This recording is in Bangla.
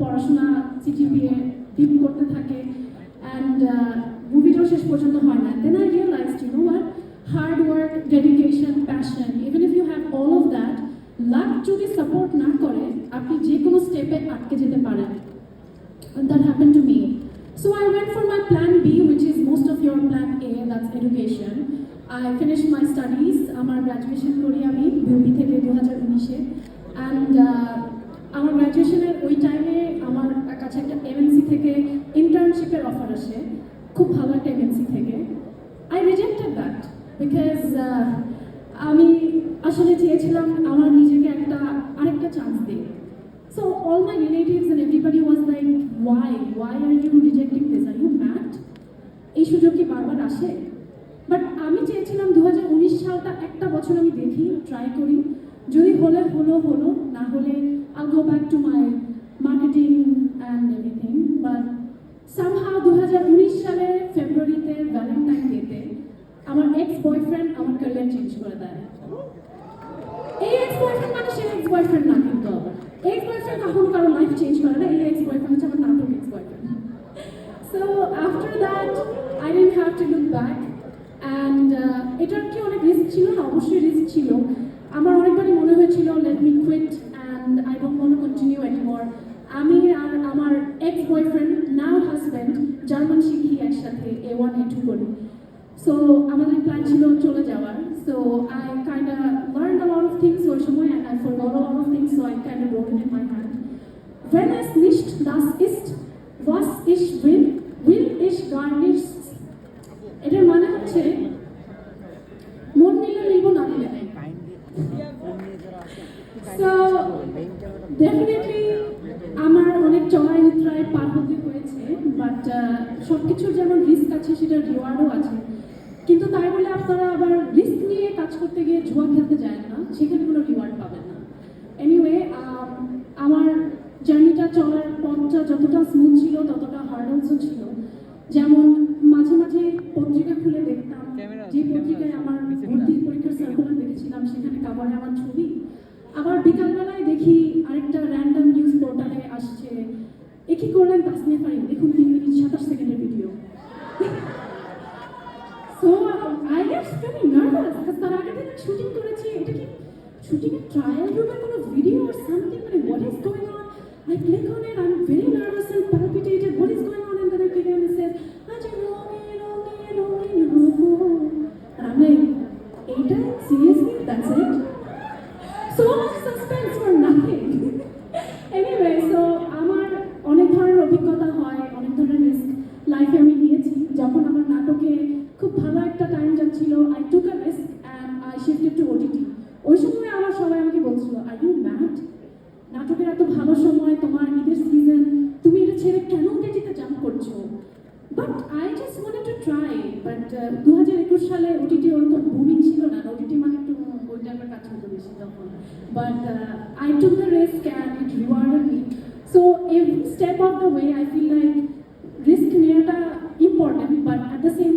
পড়াশোনা সিজিপিএ ডিম করতে থাকে অ্যান্ড মুভিটাও uh, শেষ পর্যন্ত হয় না। Then I realize you know what hard work dedication passion even if you have all of that luck যদি সাপোর্ট না করে, আপনি যে কোনো স্টেপে আটকে যেতে পারেন। That happen to me so I went for my plan B which is most of your plan A that's education I finish my studies আমার গ্র্যাজুয়েশন করি আমি বিউপি থেকে দু হাজার উনিশে অ্যান্ড uh, আমার গ্র্যাজুয়েশনের ওই অফার আসে খুব ভালো একটা এমএনসি থেকে আই রিজেক্টেড দ্যাট বিকজ আমি আসলে চেয়েছিলাম আমার নিজেকে একটা আরেকটা চান্স দিই So all my relatives and everybody was like, why? Why are you rejecting this? Are you mad? এই সুযোগ কি বারবার আসে বাট আমি চেয়েছিলাম দু হাজার উনিশ সালটা একটা বছর আমি দেখি ট্রাই করি যদি হলে হলো হলো না হলে I'll go back to my marketing and everything but somehow দু সালে ফেব্রুয়ারিতে ভ্যালেন্টাইন ডেতে আমার এক্স বয়ফ্রেন্ড আমার ক্যারিয়ার চেঞ্জ করে দেয়। এই এক্স বয়ফ্রেন্ড মানে সে এক্স বয়ফ্রেন্ড না কিন্তু এক্স বয়ফ্রেন্ড কখনো কারও লাইফ চেঞ্জ করে না, এই এক্স বয়ফ্রেন্ড হচ্ছে আমার নাটক ex boyfriend so after that I didn't have to look back and এটার কি অনেক রিস্ক ছিল? না অবশ্যই রিস্ক ছিল। আমার অনেকবারই মনে হয়েছিল let me quit and I don't want continue anymore now husband German শিখি একসাথে এ ওয়ান এ টু করি সো আমাদের প্ল্যান ছিল চলে যাওয়ার so I kind learn a lot of things ওই সময় and I forgot a lot of things so I kind of wrote it in my hand Wenn es nicht das ist was ich will will ich gar nichts এটার মানে হচ্ছে সব কিছুর যেমন রিস্ক আছে সেটার রিওয়ার্ডও আছে। কিন্তু তাই বলে আপনারা আবার রিস্ক নিয়ে কাজ করতে গিয়ে জুয়া খেলতে যায় না সেখানে কোনো রিওয়ার্ড পাবেন না। এনিওয়ে আমার জার্নিটা চলার পথটা যতটা স্মুথ ছিল ততটা হার্ডলসও ছিল। যেমন মাঝে মাঝে পত্রিকা খুলে দেখতাম যে পত্রিকায় আমার ভর্তি পরীক্ষার সার্কুলার দেখেছিলাম সেখানে কাবারে আমার ছবি। আবার বিকালবেলায় দেখি আরেকটা র্যান্ডম নিউজ কি করলেন? তাসমিয়া ফারিন দেখুন, তিন মিনিট, সাতাশ সেকেন্ডের ভিডিও সো শুটিং করেছি, এটা কি শুটিং এর ট্রায়াল রুমের কোনো ভিডিও আর সামথিং মানে what is going on I click on it খুব ভালো একটা টাইম যাচ্ছিল I took a risk and I shifted to OTT ওই সময় আমার সবাই আমাকে বলছিল আর ইউ ম্যাড নাটকের এত ভালো সময়, তোমার ঈদের সিজন তুমি এটা ছেড়ে কেন ওটিটিতে জাম্প করছ? But I just wanted to try but দু হাজার একুশ সালে ওটিটি ওরকম বুমিং ছিল না ওটিটি মানে একটু ওই কাজ হতো বেশি তখন। But I took the risk and it rewarded me so every step of the way I feel like risk নেওয়াটা important but at the same